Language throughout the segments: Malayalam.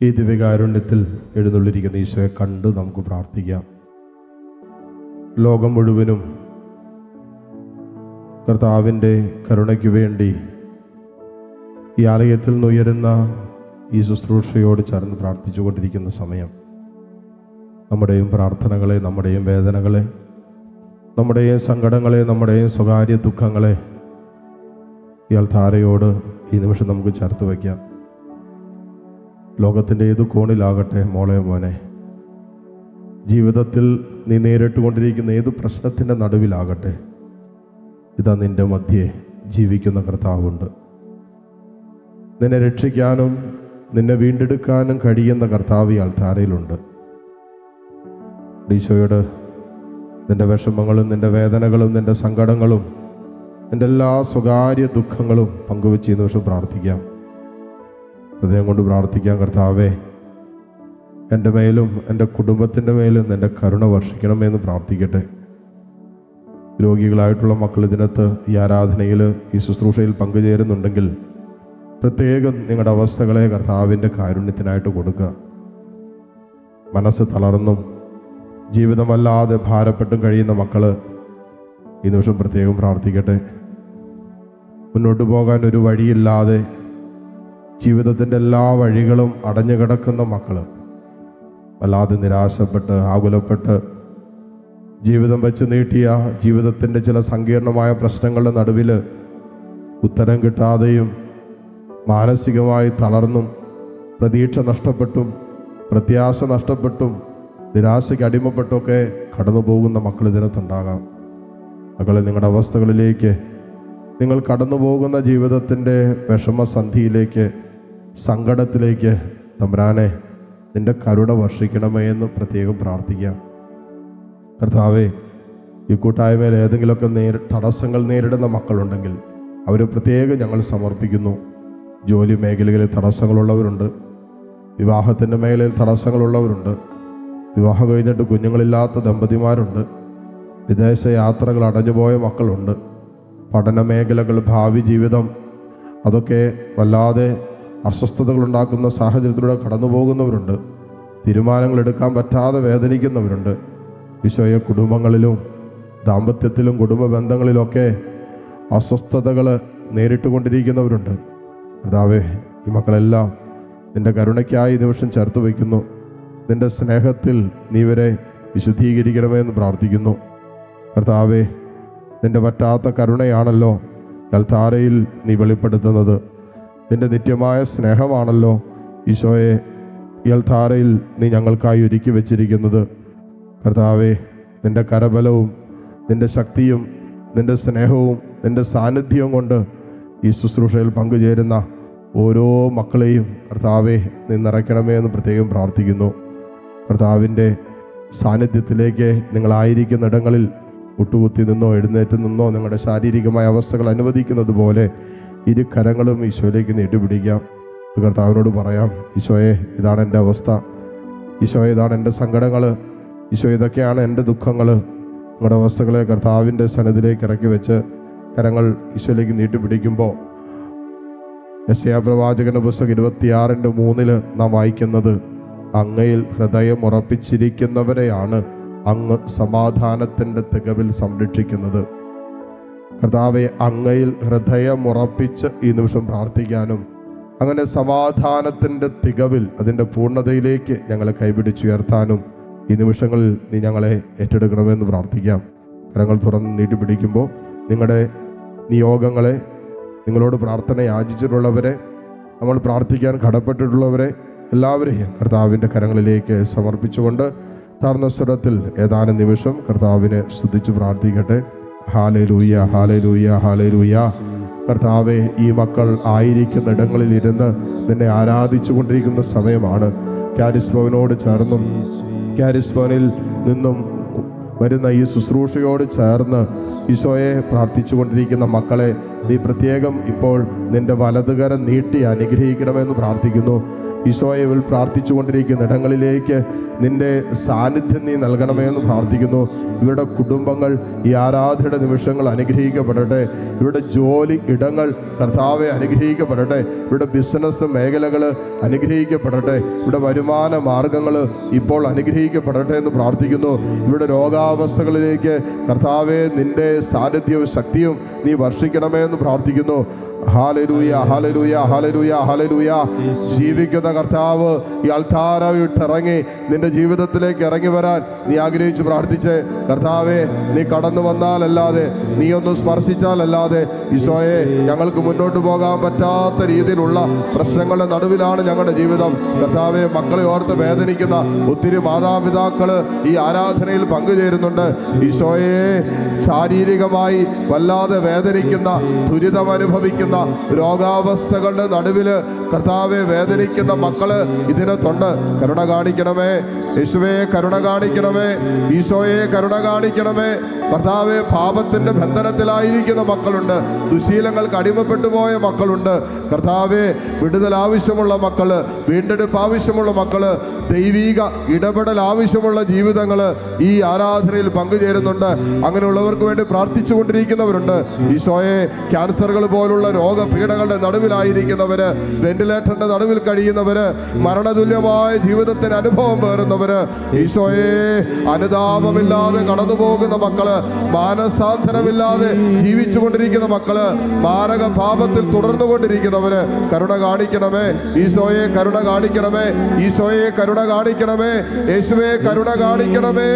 ഈ ദിവ്യകാരുണ്യത്തിൽ എഴുന്നള്ളിരിക്കുന്ന ഈശോയെ കണ്ട് നമുക്ക് പ്രാർത്ഥിക്കാം. ലോകം മുഴുവനും കർത്താവിന്റെ കരുണയ്ക്ക് വേണ്ടി ഈ ആലയത്തിൽ നിന്ന് ഉയരുന്ന ഈ ശുശ്രൂഷയോട് ചേർന്ന് പ്രാർത്ഥിച്ചുകൊണ്ടിരിക്കുന്ന സമയം. നമ്മുടെയും പ്രാർത്ഥനകളെ നമ്മുടെയും വേദനകളെ നമ്മുടെയും സങ്കടങ്ങളെ നമ്മുടെയും സ്വകാര്യ ദുഃഖങ്ങളെ ഈ അൽത്താരയോട് ഈ നിമിഷം നമുക്ക് ചേർത്ത് വയ്ക്കാം. ലോകത്തിന്റെ ഏത് കോണിലാകട്ടെ മോളെ മോനെ. ജീവിതത്തിൽ നീ നേരിട്ട് കൊണ്ടിരിക്കുന്ന ഏത് പ്രശ്നത്തിന്റെ നടുവിലാകട്ടെ. ഇതാ നിന്റെ മധ്യേ ജീവിക്കുന്ന കർത്താവുണ്ട്. നിന്നെ രക്ഷിക്കാനും നിന്നെ വീണ്ടെടുക്കാനും കഴിയുന്ന കർത്താവ് ഈ അൾത്താരയിലുണ്ട് ഈശോയോട് നിന്റെ വിഷമങ്ങളും നിന്റെ വേദനകളും നിന്റെ സങ്കടങ്ങളും നിന്റെ എല്ലാ സ്വകാര്യ ദുഃഖങ്ങളും പങ്കുവെച്ച് ഈ നിമിഷം പ്രാർത്ഥിക്കാം. ഹൃദയം കൊണ്ട് പ്രാർത്ഥിക്കാം കർത്താവേ. എന്റെ മേലും എന്റെ കുടുംബത്തിന്റെ മേലും നിന്റെ കരുണ വർഷിക്കണമെന്ന് പ്രാർത്ഥിക്കട്ടെ. രോഗികളായിട്ടുള്ള മക്കൾ ഇതിനകത്ത് ഈ ആരാധനയിൽ ഈ ശുശ്രൂഷയിൽ പങ്കുചേരുന്നുണ്ടെങ്കിൽ പ്രത്യേകം നിങ്ങളുടെ അവസ്ഥകളെ കർത്താവിന്റെ കാരുണ്യത്തിനായിട്ട് കൊടുക്കുക. മനസ്സ് തളർന്നും ജീവിതമല്ലാതെ ഭാരപ്പെട്ടും കഴിയുന്ന മക്കൾ ഈ നിമിഷം പ്രത്യേകം പ്രാർത്ഥിക്കട്ടെ. മുന്നോട്ട് പോകാൻ ഒരു വഴിയില്ലാതെ ജീവിതത്തിന്റെ എല്ലാ വഴികളും അടഞ്ഞു കിടക്കുന്ന മക്കൾ വല്ലാതെ നിരാശപ്പെട്ട് ആകുലപ്പെട്ട് ജീവിതം വെച്ച് നീട്ടിയ ജീവിതത്തിന്റെ ചില സങ്കീർണമായ പ്രശ്നങ്ങളുടെ നടുവിൽ ഉത്തരം കിട്ടാതെയും മാനസികമായി തളർന്നും പ്രതീക്ഷ നഷ്ടപ്പെട്ടും പ്രത്യാശ നഷ്ടപ്പെട്ടും നിരാശയ്ക്ക് അടിമപ്പെട്ടൊക്കെ കടന്നു പോകുന്ന മക്കൾ ഇതിനകത്തുണ്ടാകാം. മക്കളെ നിങ്ങളുടെ അവസ്ഥകളിലേക്ക് നിങ്ങൾ കടന്നു പോകുന്ന ജീവിതത്തിന്റെ വിഷമസന്ധിയിലേക്ക് സങ്കടത്തിലേക്ക് തമ്പുരാനെ നിന്റെ കരുണ വർഷിക്കണമേ എന്ന് പ്രത്യേകം പ്രാർത്ഥിക്കാം. കർത്താവേ ഈ കൂട്ടായ്മയിൽ ഏതെങ്കിലുമൊക്കെ നേരി തടസ്സങ്ങൾ നേരിടുന്ന മക്കളുണ്ടെങ്കിൽ അവർ പ്രത്യേകം ഞങ്ങൾ സമർപ്പിക്കുന്നു. ജോലി മേഖലകളിൽ തടസ്സങ്ങളുള്ളവരുണ്ട്. വിവാഹത്തിന്റെ മേഖലയിൽ തടസ്സങ്ങളുള്ളവരുണ്ട്. വിവാഹം കഴിഞ്ഞിട്ട് കുഞ്ഞുങ്ങളില്ലാത്ത ദമ്പതിമാരുണ്ട്. വിദേശ യാത്രകൾ അടഞ്ഞുപോയ മക്കളുണ്ട്. പഠന മേഖലകൾ ഭാവി ജീവിതം അതൊക്കെ വല്ലാതെ അസ്വസ്ഥതകളുണ്ടാക്കുന്ന സാഹചര്യത്തിലൂടെ കടന്നു പോകുന്നവരുണ്ട് തീരുമാനങ്ങൾ എടുക്കാൻ പറ്റാതെ വേദനിക്കുന്നവരുണ്ട്. ഈശോയെ കുടുംബങ്ങളിലും ദാമ്പത്യത്തിലും കുടുംബ ബന്ധങ്ങളിലൊക്കെ അസ്വസ്ഥതകൾ നേരിട്ട് കൊണ്ടിരിക്കുന്നവരുണ്ട് കർത്താവേ ഈ മക്കളെല്ലാം നിന്റെ കരുണയ്ക്കായി നിമിഷം ചേർത്ത് വയ്ക്കുന്നു. നിന്റെ സ്നേഹത്തിൽ നീ ഇവരെ വിശുദ്ധീകരിക്കണമെന്ന് പ്രാർത്ഥിക്കുന്നു. കർത്താവേ നിന്റെ പറ്റാത്ത കരുണയാണല്ലോ കൽത്താരയിൽ നീ വെളിപ്പെടുത്തുന്നത്. നിന്റെ നിത്യമായ സ്നേഹമാണല്ലോ ഈശോയെ ഇയൽധാരയിൽ നീ ഞങ്ങൾക്കായി ഒരുക്കി വെച്ചിരിക്കുന്നത്. കർത്താവെ നിന്റെ കരബലവും നിന്റെ ശക്തിയും നിന്റെ സ്നേഹവും നിന്റെ സാന്നിധ്യവും കൊണ്ട് ഈ ശുശ്രൂഷയിൽ പങ്കുചേരുന്ന ഓരോ മക്കളെയും കർത്താവെ നീ നിറയ്ക്കണമേ എന്ന് പ്രത്യേകം പ്രാർത്ഥിക്കുന്നു. കർത്താവിന്റെ സാന്നിധ്യത്തിലേക്ക് നിങ്ങളായിരിക്കുന്ന ഇടങ്ങളിൽ മുട്ടുകുത്തി നിന്നോ എഴുന്നേറ്റ് നിന്നോ നിങ്ങളുടെ ശാരീരികമായ അവസ്ഥകൾ അനുവദിക്കുന്നത് പോലെ ഇരു കരങ്ങളും ഈശോയിലേക്ക് നീട്ടുപിടിക്കാം കർത്താവിനോട് പറയാം ഈശോയെ ഇതാണ് എന്റെ അവസ്ഥ. ഈശോയെ ഇതാണ് എന്റെ സങ്കടങ്ങൾ ഈശോ ഇതൊക്കെയാണ് എന്റെ ദുഃഖങ്ങൾ നിങ്ങളുടെ അവസ്ഥകളെ കർത്താവിന്റെ സന്നദ്ധിലേക്ക് ഇറക്കി വെച്ച് കരങ്ങൾ ഈശോയിലേക്ക് നീട്ടിപ്പിടിക്കുമ്പോൾ എ പ്രവാചകന്റെ പുസ്തകം ഇരുപത്തിയാറിന്റെ മൂന്നിൽ നാം വായിക്കുന്നത് അങ്ങയിൽ ഹൃദയം ഉറപ്പിച്ചിരിക്കുന്നവരെയാണ് അങ്ങ് സമാധാനത്തിന്റെ തികവിൽ സംരക്ഷിക്കുന്നത്. കർത്താവെ അങ്ങയിൽ ഹൃദയം ഉറപ്പിച്ച് ഈ നിമിഷം പ്രാർത്ഥിക്കാനും അങ്ങനെ സമാധാനത്തിന്റെ തികവിൽ അതിന്റെ പൂർണതയിലേക്ക് ഞങ്ങളെ കൈപിടിച്ചുയർത്താനും ഈ നിമിഷങ്ങളിൽ നീ ഞങ്ങളെ ഏറ്റെടുക്കണമെന്ന് പ്രാർത്ഥിക്കാം. കരങ്ങൾ തുറന്ന് നീട്ടിപ്പിടിക്കുമ്പോൾ നിങ്ങളുടെ നിയോഗങ്ങളെ നിങ്ങളോട് പ്രാർത്ഥന യാചിച്ചിട്ടുള്ളവരെ നമ്മൾ പ്രാർത്ഥിക്കാൻ കടപ്പെട്ടിട്ടുള്ളവരെ എല്ലാവരെയും കർത്താവിന്റെ കരങ്ങളിലേക്ക് സമർപ്പിച്ചുകൊണ്ട് താർന്ന സ്വരത്തിൽ ഏതാനും നിമിഷം കർത്താവിനെ സ്തുതിച്ച് പ്രാർത്ഥിക്കട്ടെ. ഹാലേ ലൂയ ഹാലലൂയ. ഹാലേ കർത്താവെ ഈ മക്കൾ ആയിരിക്കുന്ന ഇടങ്ങളിൽ ഇരുന്ന് നിന്നെ ആരാധിച്ചു കൊണ്ടിരിക്കുന്ന സമയമാണ്. കാരിസ് ഭവനോട് ചേർന്നും കാരിസ് ഭവനിൽ നിന്നും വരുന്ന ഈ ശുശ്രൂഷയോട് ചേർന്ന് ഈശോയെ പ്രാർത്ഥിച്ചുകൊണ്ടിരിക്കുന്ന മക്കളെ നീ പ്രത്യേകം ഇപ്പോൾ നിന്റെ വലതുകരം നീട്ടി അനുഗ്രഹിക്കണമെന്ന് പ്രാർത്ഥിക്കുന്നു. ഈശോയെ ഇവൾ പ്രാർത്ഥിച്ചുകൊണ്ടിരിക്കുന്ന ഇടങ്ങളിലേക്ക് നിന്റെ സാന്നിധ്യം നീ നൽകണമേ എന്ന് പ്രാർത്ഥിക്കുന്നു. ഇവരുടെ കുടുംബങ്ങൾ ഈ ആരാധയുടെ നിമിഷങ്ങൾ അനുഗ്രഹിക്കപ്പെടട്ടെ. ഇവരുടെ ജോലി ഇടങ്ങൾ കർത്താവെ അനുഗ്രഹിക്കപ്പെടട്ടെ. ഇവരുടെ ബിസിനസ് മേഖലകൾ അനുഗ്രഹിക്കപ്പെടട്ടെ. ഇവിടെ വരുമാന മാർഗങ്ങൾ ഇപ്പോൾ അനുഗ്രഹിക്കപ്പെടട്ടെ എന്ന് പ്രാർത്ഥിക്കുന്നു. ഇവിടെ രോഗാവസ്ഥകളിലേക്ക് കർത്താവെ നിന്റെ സാന്നിധ്യവും ശക്തിയും നീ വർഷിക്കണമേ എന്ന് പ്രാർത്ഥിക്കുന്നു. ഹാലലൂയ ഹാലലൂയ ഹാലലൂയ ഹാലലൂയ ജീവിക്കുന്ന കർത്താവ് ഈ അൾത്താര വിട്ടിറങ്ങി നിന്റെ ജീവിതത്തിലേക്ക് ഇറങ്ങി വരാൻ നീ ആഗ്രഹിച്ചു പ്രാർത്ഥിച്ച്. കർത്താവെ നീ കടന്നു വന്നാലല്ലാതെ നീ ഒന്ന് സ്പർശിച്ചാലല്ലാതെ ഈശോയെ ഞങ്ങൾക്ക് മുന്നോട്ട് പോകാൻ പറ്റാത്ത രീതിയിലുള്ള പ്രശ്നങ്ങളുടെ നടുവിലാണ് ഞങ്ങളുടെ ജീവിതം. കർത്താവെ മക്കളെ ഓർത്ത് വേദനിക്കുന്ന ഒത്തിരി മാതാപിതാക്കൾ ഈ ആരാധനയിൽ പങ്കുചേരുന്നുണ്ട്. ഈശോയെ ശാരീരികമായി വല്ലാതെ വേദനിക്കുന്ന ദുരിതം അനുഭവിക്കുന്ന രോഗാവസ്ഥകളുടെ നടുവിൽ കർത്താവെ വേദനിക്കുന്ന മക്കൾ ഇതിനകത്തുണ്ട് കരുണ കാണിക്കണമേ. യേശുവേ കരുണ കാണിക്കണമേ. ഈശോയെ കരുണ കാണിക്കണമേ. കർത്താവെ പാപത്തിന്റെ ബന്ധനത്തിലായിരിക്കുന്ന മക്കളുണ്ട്. ദുശീലങ്ങൾക്ക് അടിമപ്പെട്ടു പോയ മക്കളുണ്ട്. കർത്താവെ വിടുതൽ ആവശ്യമുള്ള മക്കൾ വീണ്ടെടുപ്പ് ആവശ്യമുള്ള മക്കൾ ദൈവിക ഇടപെടൽ ആവശ്യമുള്ള ജീവിതങ്ങൾ ഈ ആരാധനയിൽ പങ്കുചേരുന്നുണ്ട്. അങ്ങനെയുള്ളവർക്ക് വേണ്ടി പ്രാർത്ഥിച്ചുകൊണ്ടിരിക്കുന്നവരുണ്ട്. ഈശോയെ ക്യാൻസറുകൾ പോലുള്ള രോഗപീഠകളുടെ നടുവിലായിരിക്കുന്നവര് വെന്റിലേറ്ററിന്റെ നടുവിൽ കഴിയുന്നവര് മരണതുല്യമായ ജീവിതത്തിന് അനുഭവം പേറുന്നവര് ഈശോയെ അനുതാപമില്ലാതെ കടന്നു പോകുന്ന മക്കൾ മാനസാന്തരമില്ലാതെ ജീവിച്ചു കൊണ്ടിരിക്കുന്ന മക്കൾ മാരക പാപത്തിൽ തുടർന്നുകൊണ്ടിരിക്കുന്നവര് കരുണ കാണിക്കണമേ. ഈശോയെ കരുണ കാണിക്കണമേ. ഈശോയെ കരുണ കാണിക്കണമേ. യേശുവെ കരുണ കാണിക്കണമേ.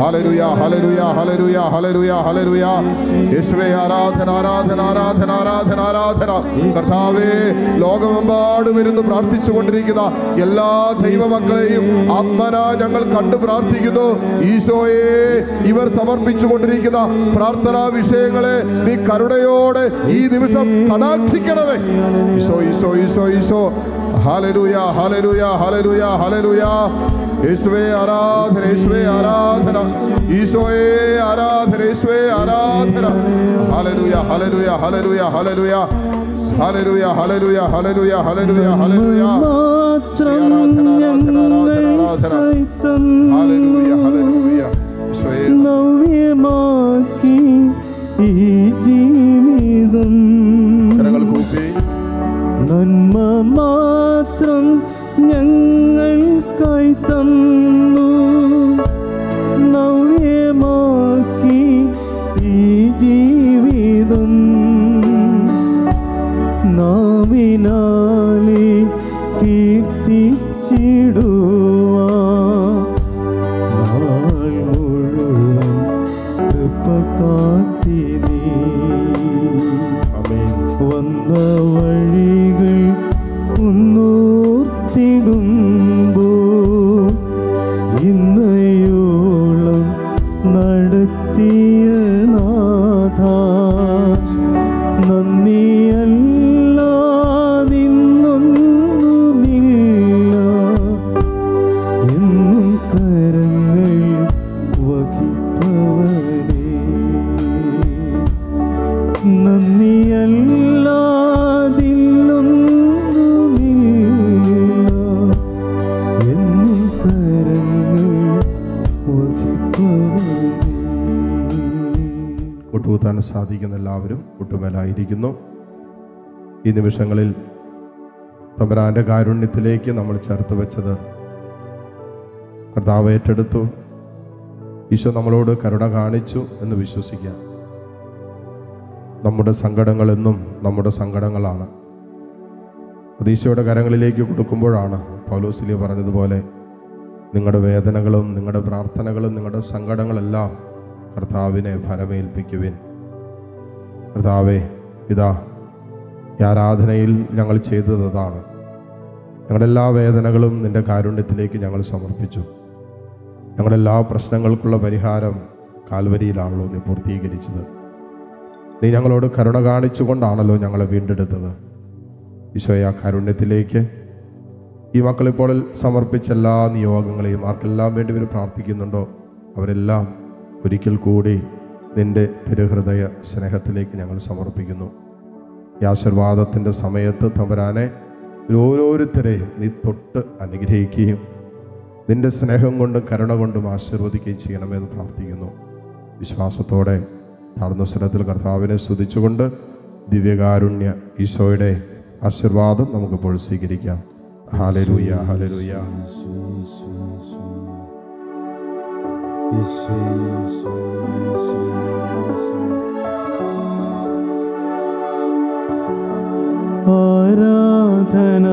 ഹലരുയ ഹലരുയ ഹലരുയ ഹലരുയ ഹലരുയ യേശുവെ ആരാധന ആരാധന ആരാധന ആരാധന ആരാധന. കർത്താവേ ലോകമെമ്പാടും ഇരുന്ന് പ്രാർത്ഥിച്ചു കൊണ്ടിരിക്കുന്ന എല്ലാ ദൈവമക്കളെയും അമ്മന ഞങ്ങൾ കണ്ടു പ്രാർത്ഥിക്കുന്നു. ഈശോയെ ഇവർ സമർപ്പിച്ചു കൊണ്ടിരിക്കുന്ന പ്രാർത്ഥനാ വിഷയങ്ങളെ നീ കരുണയോടെ ഈ നിമിഷം കടാക്ഷിക്കണമേ. ഈശോ ഈശോ ഈശോ ഈശോ. ഹലലുയ ഹലലുയ ഹലലുയ ഹലലുയ യേശുവേ ആരാധന യേശുവേ ആരാധന. ഈശോയെ ആരാധന യേശുവേ ആരാധന. ഹലലുയ ഹലലുയ ഹലലുയ ഹലലുയ ഹലലുയ ഹലലുയ ഹലലുയ ഹലലുയ ഹലലുയ ആരാധന, ആരാധന, ആരാധന, ആരാധന. ഹലലുയ ഹലലുയ നവ്യമാക്കി ഈ ജീവിതം. നന്മ മാത്രം ഞങ്ങൾക്കായി തന്നു. സാധിക്കുന്ന എല്ലാവരും ഒട്ടുമേലായിരിക്കുന്നു. ഈ നിമിഷങ്ങളിൽ തമ്പരാന്റെ കാരുണ്യത്തിലേക്ക് നമ്മൾ ചേർത്ത് വെച്ചത് കർത്താവ് ഏറ്റെടുത്തു. ഈശോ നമ്മളോട് കരുണ കാണിച്ചു എന്ന് വിശ്വസിക്കാം. നമ്മുടെ സങ്കടങ്ങളെന്നും നമ്മുടെ സങ്കടങ്ങളാണ്. അത് ഈശോയുടെ കരങ്ങളിലേക്ക് കൊടുക്കുമ്പോഴാണ് പൗലോസിലി പറഞ്ഞതുപോലെ നിങ്ങളുടെ വേദനകളും നിങ്ങളുടെ പ്രാർത്ഥനകളും നിങ്ങളുടെ സങ്കടങ്ങളെല്ലാം കർത്താവിനെ ഫലമേൽപ്പിക്കുവിൻ കർത്താവെ ഇതാ ഈ ആരാധനയിൽ ഞങ്ങൾ ചെയ്തത് അതാണ് ഞങ്ങളുടെ എല്ലാ വേദനകളും നിന്റെ കാരുണ്യത്തിലേക്ക് ഞങ്ങൾ സമർപ്പിച്ചു. ഞങ്ങളെല്ലാ പ്രശ്നങ്ങൾക്കുള്ള പരിഹാരം കാൽവരിയിലാണല്ലോ നീ പൂർത്തീകരിച്ചത്. നീ ഞങ്ങളോട് കരുണ കാണിച്ചുകൊണ്ടാണല്ലോ ഞങ്ങളെ വീണ്ടെടുത്തത്. ഈശോയെ ആ കാരുണ്യത്തിലേക്ക് ഈ മക്കളിപ്പോൾ സമർപ്പിച്ച എല്ലാ നിയോഗങ്ങളെയും ആർക്കെല്ലാം വേണ്ടി ഇവർ പ്രാർത്ഥിക്കുന്നുണ്ടോ? അവരെല്ലാം ഒരിക്കൽ കൂടി നിന്റെ തിരുഹൃദയ സ്നേഹത്തിലേക്ക് ഞങ്ങൾ സമർപ്പിക്കുന്നു. ഈ ആശീർവാദത്തിന്റെ സമയത്ത് തമ്പരാനെ ഓരോരുത്തരെയും നീ തൊട്ട് അനുഗ്രഹിക്കുകയും നിന്റെ സ്നേഹം കൊണ്ടും കരുണ കൊണ്ടും ആശീർവദിക്കുകയും ചെയ്യണമെന്ന് പ്രാർത്ഥിക്കുന്നു. വിശ്വാസത്തോടെ താഴ്ന്ന സ്ഥലത്തിൽ കർത്താവിനെ സ്തുതിച്ചുകൊണ്ട് ദിവ്യകാരുണ്യ ഈശോയുടെ ആശീർവാദം നമുക്കിപ്പോൾ സ്വീകരിക്കാം. ഹാലരൂയ ഈശോ. ആരാധന